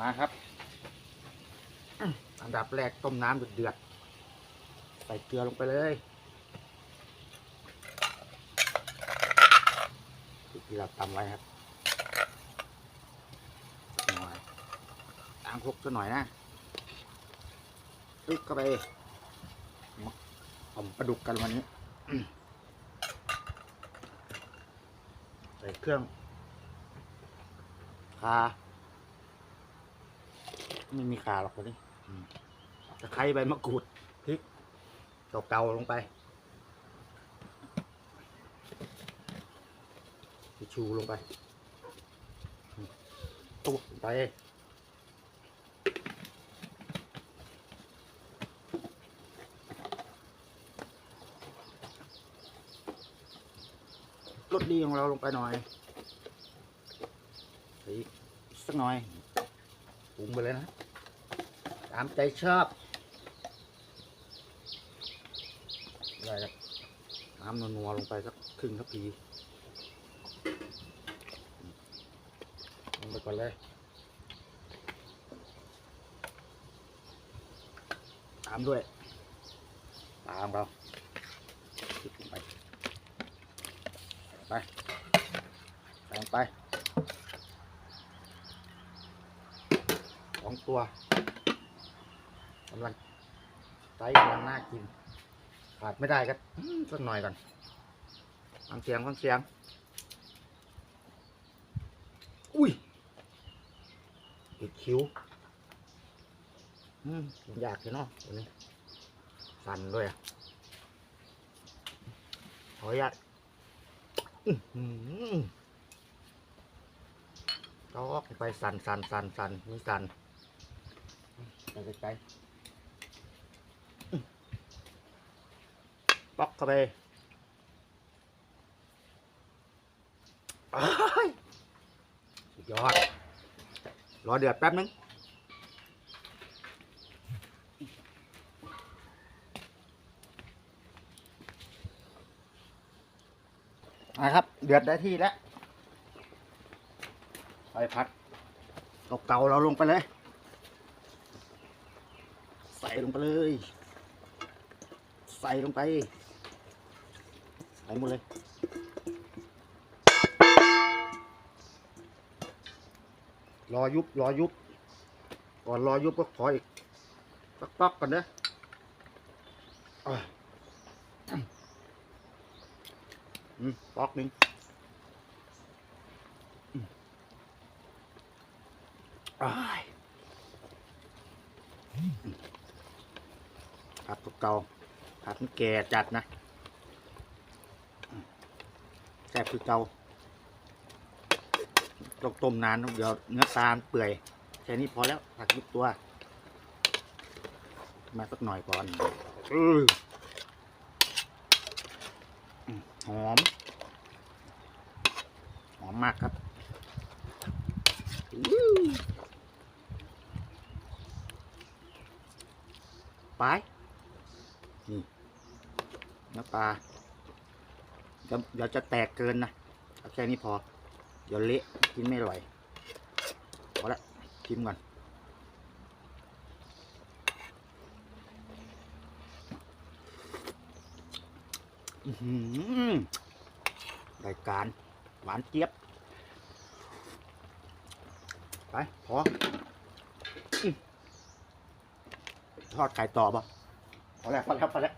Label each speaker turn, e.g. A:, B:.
A: มาครับอันดับแรกต้มน้ำเดือดๆใส่เกลือลงไปเลยที่เราทำไว้ครับหน่อยล้างครกซะหน่อยนะตึ๊กเข้าไปผมปลาดุกกันวันนี้ใส่เครื่องคา ไม่มีขาหรอกคนนี้อืมตะไคร้ใบมะกรูดพริกเกาๆลงไปทิชชูลงไปอืมตุ๊บลงไปรสดีของเราลงไปหน่อยใส่อีกสักหน่อยป รุงไปเลยนะ ตามใจชอบได้แล้วน้ำนัวๆลงไปสักครึ่งทัพพีลงไปก่อนเลยตามด้วย ตามเราไป ไปใส่ลงไป ส องตัวกำลังไซส์กำลังน่ากิน ขาดไม่ได้ก็สักหน่อยก่อนฟังเสียงฟังเสียง อุ้ยติดคิ้วอืมอยากเลยเนาะตัวนี้สั่นด้วยอะขออนุญาตอื้อหือตอกไปสั่นสั่นสั่นสั่นมีสั่น ไปไกลๆอื้อป๊อกเข้าไปอ้ายสุดยอด รอเดือดแป๊บนึงนะครับ เดือดได้ที่แล้วไปพัดเก่าเราลงไปเลย ส่ลงไปเลย ใส่ลงไป ใส่หมดเลย รอยุบ รอยุบ ก่อนรอยุบก็ขออีกปักปักๆก่อนเด้ออะอืมปอกหนึ่งอ้าย ผัดเก่าผัดแก่จัดนะแซ่บคือเก่าต้องต้มนานเดี๋ยวเนื้อตาลเปื่อยแค่นี้พอแล้วผักยุบตัว มาสักหน่อยก่อนออหอม หอมมากครับไป นี่เนื้อปลาเดี๋ยวจะแตกเกินนะเอาแค่นี้พอ เดี๋ยวเละกินไม่อร่อยพอละชิมก่อนรายการ หวานเจี๊ยบ ไป พออื้อทอดไข่ต่อป่ะ พอแล้วพอแล้วพอแล้ว